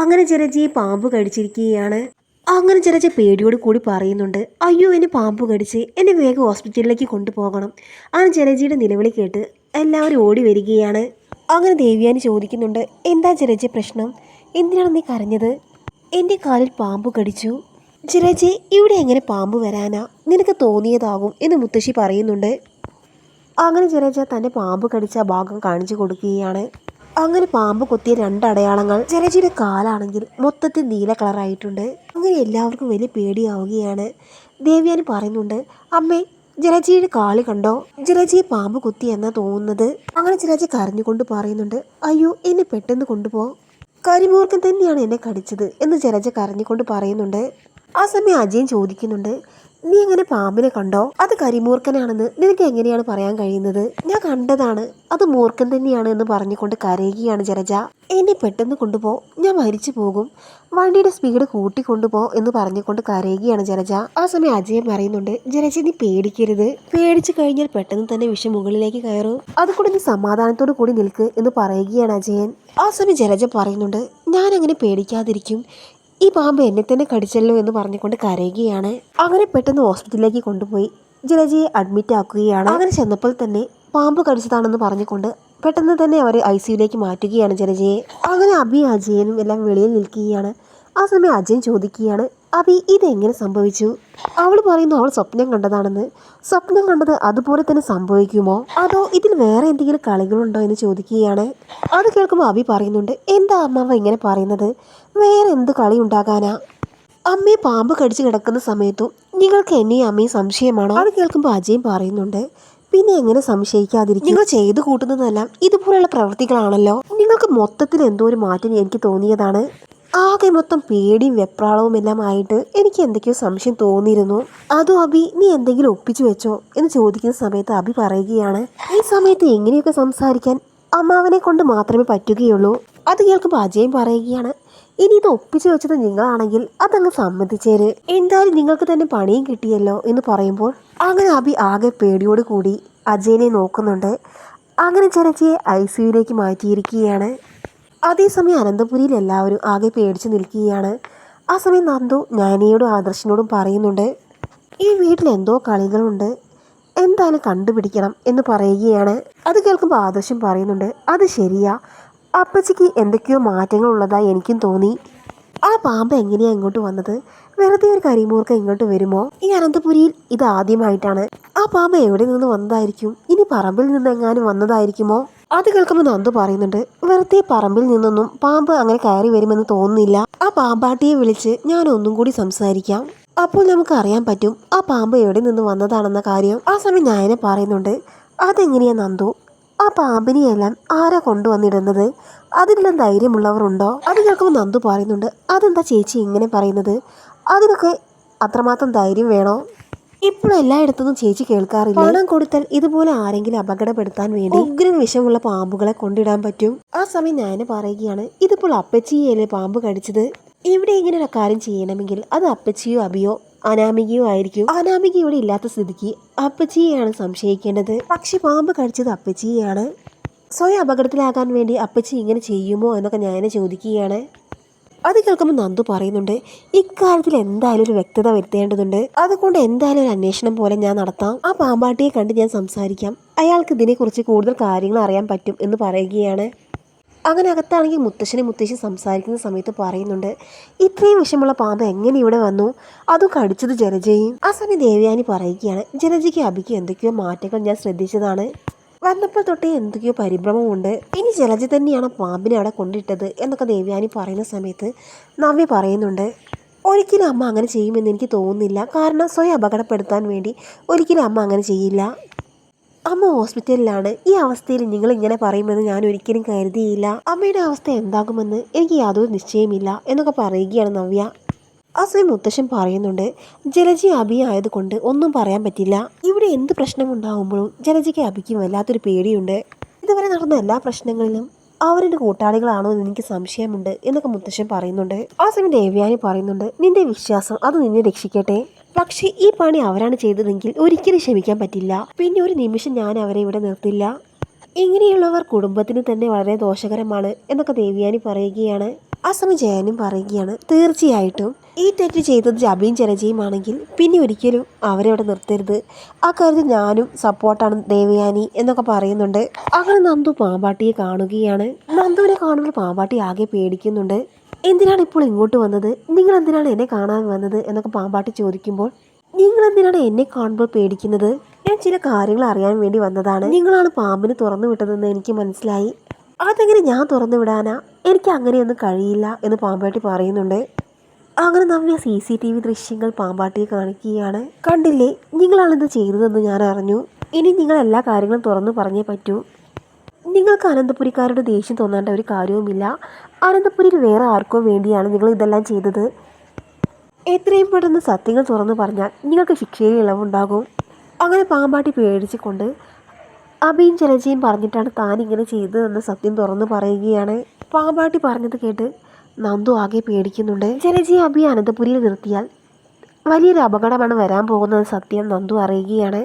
അങ്ങനെ ചിരജി പാമ്പ് കടിച്ചിരിക്കുകയാണ്. അങ്ങനെ ചിരജി പേടിയോട് കൂടി പറയുന്നുണ്ട് അയ്യോ എന്നെ പാമ്പ് കടിച്ച് എന്നെ വേഗം ഹോസ്പിറ്റലിലേക്ക് കൊണ്ടുപോകണം. അങ്ങനെ ചിരജിയുടെ നിലവിളി കേട്ട് എല്ലാവരും ഓടി വരികയാണ്. അങ്ങനെ ദേവിയാനി ചോദിക്കുന്നുണ്ട് എന്താ ചിരജി പ്രശ്നം? എന്തിനാണ് നീ കരഞ്ഞത്? എന്റെ കാലിൽ പാമ്പ് കടിച്ചു. ചിരജി ഇവിടെ എങ്ങനെ പാമ്പ് വരാനാ? നിനക്ക് തോന്നിയതാകും എന്ന് മുത്തശ്ശി പറയുന്നുണ്ട്. അങ്ങനെ ചിരജ തന്റെ പാമ്പ് കടിച്ച ഭാഗം കാണിച്ചു കൊടുക്കുകയാണ്. അങ്ങനെ പാമ്പ് കൊത്തിയ രണ്ട് അടയാളങ്ങൾ ജലജിയുടെ കാലാണെങ്കിൽ മൊത്തത്തിൽ നീല കളറായിട്ടുണ്ട്. അങ്ങനെ എല്ലാവർക്കും വലിയ പേടിയാവുകയാണ്. ദേവ്യാനി പറയുന്നുണ്ട് അമ്മേ ജലജിയുടെ കാൽ കണ്ടോ? ജലജിയെ പാമ്പ് കുത്തി എന്നാ തോന്നുന്നത്. അങ്ങനെ ജലജി കരഞ്ഞുകൊണ്ട് പറയുന്നുണ്ട് അയ്യോ എന്നെ പെട്ടെന്ന് കൊണ്ടുപോ. കരിമൂർഖൻ തന്നെയാണ് എന്നെ കടിച്ചത് എന്ന് ജലജ കരഞ്ഞുകൊണ്ട് പറയുന്നുണ്ട്. ആ സമയം അജയൻ ചോദിക്കുന്നുണ്ട് നീ എങ്ങനെ പാമ്പിനെ കണ്ടോ? അത് കരിമൂർക്കനാണെന്ന് നിനക്ക് എങ്ങനെയാണ് പറയാൻ കഴിയുന്നത്? ഞാൻ കണ്ടതാണ്. അത് മൂർക്കൻ തന്നെയാണ് എന്ന് പറഞ്ഞുകൊണ്ട് കരയുകയാണ് ജരജ എന്നെ പെട്ടെന്ന് കൊണ്ടുപോ. ഞാൻ മരിച്ചു പോകും. വണ്ടിയുടെ സ്പീഡ് കൂട്ടിക്കൊണ്ടുപോ എന്ന് പറഞ്ഞുകൊണ്ട് കരയുകയാണ് ജരജ ആ സമയം അജയൻ പറയുന്നുണ്ട് ജലജ നീ പേടിക്കരുത്. പേടിച്ചു കഴിഞ്ഞാൽ പെട്ടെന്ന് തന്നെ വിഷം മുകളിലേക്ക് കയറും. അതുകൂടെ നീ സമാധാനത്തോടു കൂടി നിൽക്ക് എന്ന് പറയുകയാണ് അജയൻ. ആ സമയം ജലജ പറയുന്നുണ്ട് ഞാൻ അങ്ങനെ പേടിക്കാതിരിക്കും. ഈ പാമ്പ് എന്നെ തന്നെ കടിച്ചല്ലോ എന്ന് പറഞ്ഞുകൊണ്ട് കരയുകയാണ്. അങ്ങനെ പെട്ടെന്ന് ഹോസ്പിറ്റലിലേക്ക് കൊണ്ടുപോയി. ജലജയെ അഡ്മിറ്റ് ആക്കുകയാണ്. അങ്ങനെ ചെന്നപ്പോൾ തന്നെ പാമ്പ് കടിച്ചതാണെന്ന് പറഞ്ഞുകൊണ്ട് പെട്ടെന്ന് തന്നെ അവരെ ഐ സിയുലേക്ക് മാറ്റുകയാണ് ജലജയെ. അങ്ങനെ അബി അജയനും എല്ലാം വെളിയിൽ നിൽക്കുകയാണ്. ആ സമയം അജയൻ ചോദിക്കുകയാണ് അബി ഇതെങ്ങനെ സംഭവിച്ചു? അവൾ പറയുന്നു അവൾ സ്വപ്നം കണ്ടതാണെന്ന്. സ്വപ്നം കണ്ടത് അതുപോലെ തന്നെ സംഭവിക്കുമോ? അതോ ഇതിൽ വേറെ എന്തെങ്കിലും കളികളുണ്ടോ? എന്ന് ചോദിക്കുകയാണ്. അത് കേൾക്കുമ്പോൾ അബി പറയുന്നുണ്ട് എന്താ അമ്മാവ ഇങ്ങനെ പറയുന്നത്? വേറെ എന്ത് കളി ഉണ്ടാകാനാ അമ്മയെ പാമ്പ് കടിച്ചു കിടക്കുന്ന സമയത്തും നിങ്ങൾക്ക് എന്നെയും അമ്മയും സംശയമാണോ? അത് കേൾക്കുമ്പോൾ അജയും പറയുന്നുണ്ട്. പിന്നെ എങ്ങനെ സംശയിക്കാതിരിക്കും? നിങ്ങൾ ചെയ്തു കൂട്ടുന്നതെല്ലാം ഇതുപോലെയുള്ള പ്രവൃത്തികളാണല്ലോ നിങ്ങൾക്ക് മൊത്തത്തിൽ എന്തോ ഒരു മാറ്റം എനിക്ക് തോന്നിയതാണ്. ആകെ മൊത്തം പേടിയും വെപ്രാളവും എല്ലാം ആയിട്ട് എനിക്ക് എന്തൊക്കെയോ സംശയം തോന്നിയിരുന്നു. അതോ അബി നീ എന്തെങ്കിലും ഒപ്പിച്ചു വെച്ചോ എന്ന് ചോദിക്കുന്ന സമയത്ത് അബി പറയുകയാണ് ഈ സമയത്ത് എങ്ങനെയൊക്കെ സംസാരിക്കാൻ അമ്മാവനെ കൊണ്ട് മാത്രമേ പറ്റുകയുള്ളൂ? അത് കേൾക്കുമ്പോൾ അജയും പറയുകയാണ് ഇനി ഇത് ഒപ്പിച്ചു വെച്ചത് നിങ്ങളാണെങ്കിൽ അതങ്ങ് സമ്മതിച്ചേര്. എന്തായാലും നിങ്ങൾക്ക് തന്നെ പണിയും കിട്ടിയല്ലോ എന്ന് പറയുമ്പോൾ അങ്ങനെ അബി ആകെ പേടിയോട് കൂടി അജയനെ നോക്കുന്നുണ്ട്. അങ്ങനെ ചരച്ചിയെ ഐ സിയുലേക്ക് മാറ്റിയിരിക്കുകയാണ്. അതേസമയം അനന്തപുരിയിൽ എല്ലാവരും ആകെ പേടിച്ചു നിൽക്കുകയാണ്. ആ സമയം നന്ദു ജ്ഞാനിയോടും ആദർശനോടും പറയുന്നുണ്ട് ഈ വീട്ടിൽ എന്തോ കളികളുണ്ട് എന്തായാലും കണ്ടുപിടിക്കണം എന്ന് പറയുകയാണ്. അത് കേൾക്കുമ്പോൾ ആദർശം പറയുന്നുണ്ട് അത് ശരിയാ അപ്പച്ചിക്ക് എന്തൊക്കെയോ മാറ്റങ്ങൾ ഉള്ളതായി എനിക്കും തോന്നി. ആ പാമ്പ് എങ്ങനെയാ ഇങ്ങോട്ട് വന്നത്? വെറുതെ ഒരു കരിമൂർക്ക ഇങ്ങോട്ട് വരുമോ? ഈ അനന്തപുരിയിൽ ഇത് ആദ്യമായിട്ടാണ്. ആ പാമ്പ് എവിടെ നിന്ന് വന്നതായിരിക്കും? ഇനി പറമ്പിൽ നിന്ന് എങ്ങാനും വന്നതായിരിക്കുമോ? അത് കേൾക്കുമ്പോൾ നന്ദു പറയുന്നുണ്ട് വെറുതെ പറമ്പിൽ നിന്നൊന്നും പാമ്പ് അങ്ങനെ കയറി വരുമെന്ന് തോന്നുന്നില്ല. ആ പാമ്പാട്ടിയെ വിളിച്ച് ഞാൻ ഒന്നും കൂടി സംസാരിക്കാം. അപ്പോൾ നമുക്ക് അറിയാൻ പറ്റും ആ പാമ്പ് എവിടെ നിന്ന് വന്നതാണെന്ന കാര്യം. ആ സമയം ഞാനെ പറയുന്നുണ്ട് അതെങ്ങനെയാ നന്ദു? ആ പാമ്പിനെയെല്ലാം ആരാ കൊണ്ടുവന്നിടുന്നത്? അതിനെല്ലാം ധൈര്യമുള്ളവർ ഉണ്ടോ അത് കേൾക്കുമ്പോൾ നന്ദു പറയുന്നുണ്ട് അതെന്താ ചേച്ചി ഇങ്ങനെ പറയുന്നത്? അതിനൊക്കെ അത്രമാത്രം ധൈര്യം വേണോ? ഇപ്പോൾ എല്ലായിടത്തുനിന്നും ചേച്ചി കേൾക്കാറില്ല? പണം കൊടുത്താൽ ഇതുപോലെ ആരെങ്കിലും അപകടപ്പെടുത്താൻ വേണ്ടി ഉഗ്രം വിഷമുള്ള പാമ്പുകളെ കൊണ്ടിടാൻ പറ്റും. ആ സമയം ഞാൻ പറയുകയാണ് ഇതിപ്പോൾ അപ്പച്ചിയല്ലേ പാമ്പ് കടിച്ചത്? ഇവിടെ ഇങ്ങനെ ഒരു കാര്യം ചെയ്യണമെങ്കിൽ അത് അപ്പച്ചിയോ അബിയോ അനാമികയോ ആയിരിക്കും. അനാമിക ഇവിടെ ഇല്ലാത്ത സ്ഥിതിക്ക് അപ്പച്ചിയെയാണ് സംശയിക്കേണ്ടത്. പക്ഷെ പാമ്പ് കടിച്ചത് അപ്പച്ചിയെയാണ്. സ്വയം അപകടത്തിലാകാൻ വേണ്ടി അപ്പച്ചി ഇങ്ങനെ ചെയ്യുമോ എന്നൊക്കെ ഞാൻ ചോദിക്കുകയാണ്. അത് കേൾക്കുമ്പോൾ നന്ദു പറയുന്നുണ്ട് ഇക്കാര്യത്തിൽ എന്തായാലും ഒരു വ്യക്തത വരുത്തേണ്ടതുണ്ട്. അതുകൊണ്ട് എന്തായാലും ഒരു അന്വേഷണം പോലെ ഞാൻ നടത്താം. ആ പാമ്പാട്ടിയെ കണ്ട് ഞാൻ സംസാരിക്കാം. അയാൾക്ക് ഇതിനെക്കുറിച്ച് കൂടുതൽ കാര്യങ്ങൾ അറിയാൻ പറ്റും എന്ന് പറയുകയാണ്. അങ്ങനെ അകത്താണെങ്കിൽ മുത്തശ്ശനെ മുത്തശ്ശി സംസാരിക്കുന്ന സമയത്ത് പറയുന്നുണ്ട് ഇത്രയും വിഷമുള്ള പാമ്പ് എങ്ങനെ ഇവിടെ വന്നു? അതും കടിച്ചത് ജനജയും ആ സമയം ദേവയാനി പറയുകയാണ് ജനജയ്ക്ക് അബിക്ക് എന്തൊക്കെയോ മാറ്റങ്ങൾ ഞാൻ ശ്രദ്ധിച്ചതാണ്. വന്നപ്പോൾ തൊട്ടേ എന്തൊക്കെയോ പരിഭ്രമമുണ്ട്. ഇനി ജലജ തന്നെയാണ് പാമ്പിനെ അവിടെ കൊണ്ടിട്ടത് എന്നൊക്കെ ദേവയാനി പറയുന്ന സമയത്ത് നവ്യ പറയുന്നുണ്ട് ഒരിക്കലും അമ്മ അങ്ങനെ ചെയ്യുമെന്ന് എനിക്ക് തോന്നുന്നില്ല. കാരണം സ്വയം അപകടപ്പെടുത്താൻ വേണ്ടി ഒരിക്കലും അമ്മ അങ്ങനെ ചെയ്യില്ല. അമ്മ ഹോസ്പിറ്റലിലാണ്. ഈ അവസ്ഥയിൽ നിങ്ങൾ ഇങ്ങനെ പറയുമെന്ന് ഞാൻ ഒരിക്കലും കരുതിയില്ല. അമ്മയുടെ അവസ്ഥ എന്താകുമെന്ന് എനിക്ക് യാതൊരു നിശ്ചയമില്ല എന്നൊക്കെ പറയുകയാണ് നവ്യ. സമയം മുത്തശ്ശൻ പറയുന്നുണ്ട് ജലജി അബി ആയതുകൊണ്ട് ഒന്നും പറയാൻ പറ്റില്ല. ഇവിടെ എന്ത് പ്രശ്നം പ്രശ്നമുണ്ടാകുമ്പോഴും ജലജിക്ക് അബിക്കും വല്ലാത്തൊരു പേടിയുണ്ട്. ഇതുവരെ നടന്ന എല്ലാ പ്രശ്നങ്ങളിലും അവരുടെ കൂട്ടാളികളാണോ എന്ന് എനിക്ക് സംശയമുണ്ട് എന്നൊക്കെ മുത്തശ്ശൻ പറയുന്നുണ്ട്. ആ സമയം ദേവ്യാനി പറയുന്നുണ്ട് നിന്റെ വിശ്വാസം അത് നിന്നെ രക്ഷിക്കട്ടെ. പക്ഷേ ഈ പണി അവരാണ് ചെയ്തതെങ്കിൽ ഒരിക്കലും ക്ഷമിക്കാൻ പറ്റില്ല. പിന്നെ ഒരു നിമിഷം ഞാൻ അവരെ ഇവിടെ നിർത്തില്ല. ഇങ്ങനെയുള്ളവർ കുടുംബത്തിന് തന്നെ വളരെ ദോഷകരമാണ് എന്നൊക്കെ ദേവിയാനി പറയുകയാണ്. ആ സമയം ജയനും പറയുകയാണ് തീർച്ചയായിട്ടും. ഈ തെറ്റ് ചെയ്തത് ജബിയും ആണെങ്കിൽ പിന്നെ ഒരിക്കലും അവരെ അവിടെ നിർത്തരുത്. ആ കാര്യത്തിൽ ഞാനും സപ്പോർട്ടാണ് ദേവയാനി എന്നൊക്കെ പറയുന്നുണ്ട്. അങ്ങനെ നന്ദു പാമ്പാട്ടിയെ കാണുകയാണ്. നന്ദുവിനെ കാണുമ്പോൾ പാമ്പാട്ടി ആകെ പേടിക്കുന്നുണ്ട്. എന്തിനാണ് ഇപ്പോൾ ഇങ്ങോട്ട് വന്നത്? നിങ്ങൾ എന്തിനാണ് എന്നെ കാണാൻ വന്നത്? എന്നൊക്കെ പാമ്പാട്ടി ചോദിക്കുമ്പോൾ നിങ്ങൾ എന്തിനാണ് എന്നെ കാണുമ്പോൾ പേടിക്കുന്നത്? ഞാൻ ചില കാര്യങ്ങൾ അറിയാൻ വേണ്ടി വന്നതാണ്. നിങ്ങളാണ് പാമ്പിന് തുറന്നു വിട്ടതെന്ന് എനിക്ക് മനസ്സിലായി. അതെങ്ങനെ ഞാൻ തുറന്നു വിടാനാ? എനിക്ക് അങ്ങനെയൊന്നും കഴിയില്ല എന്ന് പാമ്പാട്ടി പറയുന്നുണ്ട്. അങ്ങനെ Navya C C T V ദൃശ്യങ്ങൾ പാമ്പാട്ടിയെ കാണിക്കുകയാണ്. കണ്ടില്ലേ? നിങ്ങളാണിത് ചെയ്തതെന്ന് ഞാൻ അറിഞ്ഞു. ഇനി നിങ്ങൾ എല്ലാ കാര്യങ്ങളും തുറന്നു പറഞ്ഞേ പറ്റൂ. നിങ്ങൾക്ക് അനന്തപുരിക്കാരുടെ ദേഷ്യം തോന്നേണ്ട ഒരു കാര്യവുമില്ല. അനന്തപുരിയിൽ വേറെ ആർക്കോ വേണ്ടിയാണ് നിങ്ങൾ ഇതെല്ലാം ചെയ്തത്. എത്രയും പെട്ടെന്ന് സത്യങ്ങൾ തുറന്നു പറഞ്ഞാൽ നിങ്ങൾക്ക് ശിക്ഷയിൽ ഇളവുണ്ടാകും. അങ്ങനെ പാമ്പാട്ടി പേടിച്ചുകൊണ്ട് അബിയും ചിലജിയും പറഞ്ഞിട്ടാണ് താൻ ഇങ്ങനെ ചെയ്തതെന്ന് സത്യം തുറന്നു പറയുകയാണ്. പാമ്പാട്ടി പറഞ്ഞത് കേട്ട് നന്ദു ആകെ പേടിക്കുന്നുണ്ട്. ജലജയെ അബി അനന്തപുരിയിൽ നിർത്തിയാൽ വലിയൊരു അപകടമാണ് വരാൻ പോകുന്നത് സത്യം നന്ദു അറിയുകയാണ്.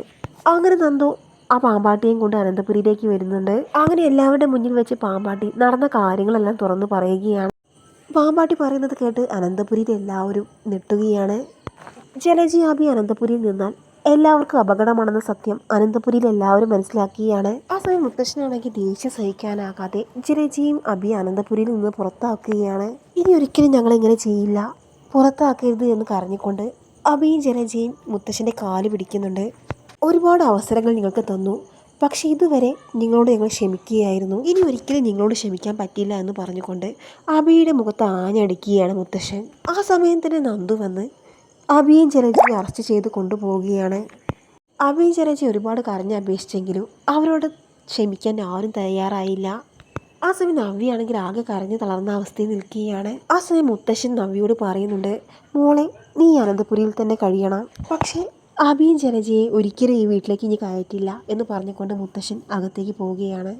അങ്ങനെ നന്ദു ആ പാമ്പാട്ടിയും കൊണ്ട് അനന്തപുരിയിലേക്ക് വരുന്നുണ്ട്. അങ്ങനെ എല്ലാവരുടെ മുന്നിൽ വെച്ച് പാമ്പാട്ടി നടന്ന കാര്യങ്ങളെല്ലാം തുറന്നു പറയുകയാണ്. പാമ്പാട്ടി പറയുന്നത് കേട്ട് അനന്തപുരിയിൽ എല്ലാവരും നെട്ടുകയാണ് ജലജി ആബി അനന്തപുരിയിൽ നിന്നാൽ എല്ലാവർക്കും അപകടമാണെന്ന സത്യം അനന്തപുരിയിൽ എല്ലാവരും മനസ്സിലാക്കിയാണ്. ആ സമയം മുത്തശ്ശനാണെങ്കിൽ ദേഷ്യം സഹിക്കാനാകാതെ ജലജിയും അബി അനന്തപുരിയിൽ നിന്ന് പുറത്താക്കുകയാണ്. ഇനി ഒരിക്കലും ഞങ്ങൾ ഇങ്ങനെ ചെയ്യില്ല. പുറത്താക്കരുത് എന്ന് കരഞ്ഞുകൊണ്ട് അബിയും ജനജയും മുത്തശ്ശന്റെ കാൽ പിടിക്കുന്നുണ്ട്. ഒരുപാട് അവസരങ്ങൾ നിങ്ങൾക്ക് തന്നു. പക്ഷേ ഇതുവരെ നിങ്ങളോട് ഞങ്ങൾ ക്ഷമിക്കുകയായിരുന്നു. ഇനി ഒരിക്കലും നിങ്ങളോട് ക്ഷമിക്കാൻ പറ്റില്ല എന്ന് പറഞ്ഞുകൊണ്ട് അബിയുടെ മുഖത്ത് ആഞ്ഞടിക്കുകയാണ് മുത്തശ്ശൻ. ആ സമയം തന്നെ നന്ദു വന്ന് അബിയും ജലജയെ അറസ്റ്റ് ചെയ്ത് കൊണ്ടുപോവുകയാണ്. അബിയും ജലജ ഒരുപാട് കരഞ്ഞ് അപേക്ഷിച്ചെങ്കിലും അവരോട് ക്ഷമിക്കാൻ ആരും തയ്യാറായില്ല. ആ സമയം നവ്യാണെങ്കിൽ ആകെ കരഞ്ഞു തളർന്ന അവസ്ഥയിൽ നിൽക്കുകയാണ്. ആ സമയം മുത്തശ്ശൻ നവ്യോട് പറയുന്നുണ്ട് മോളെ നീ അനന്തപുരിയിൽ തന്നെ കഴിയണം. പക്ഷേ അബിയും ജലജയെ ഒരിക്കലും ഈ വീട്ടിലേക്ക് ഇനി കയറ്റില്ല എന്ന് പറഞ്ഞുകൊണ്ട് മുത്തശ്ശൻ അകത്തേക്ക് പോവുകയാണ്.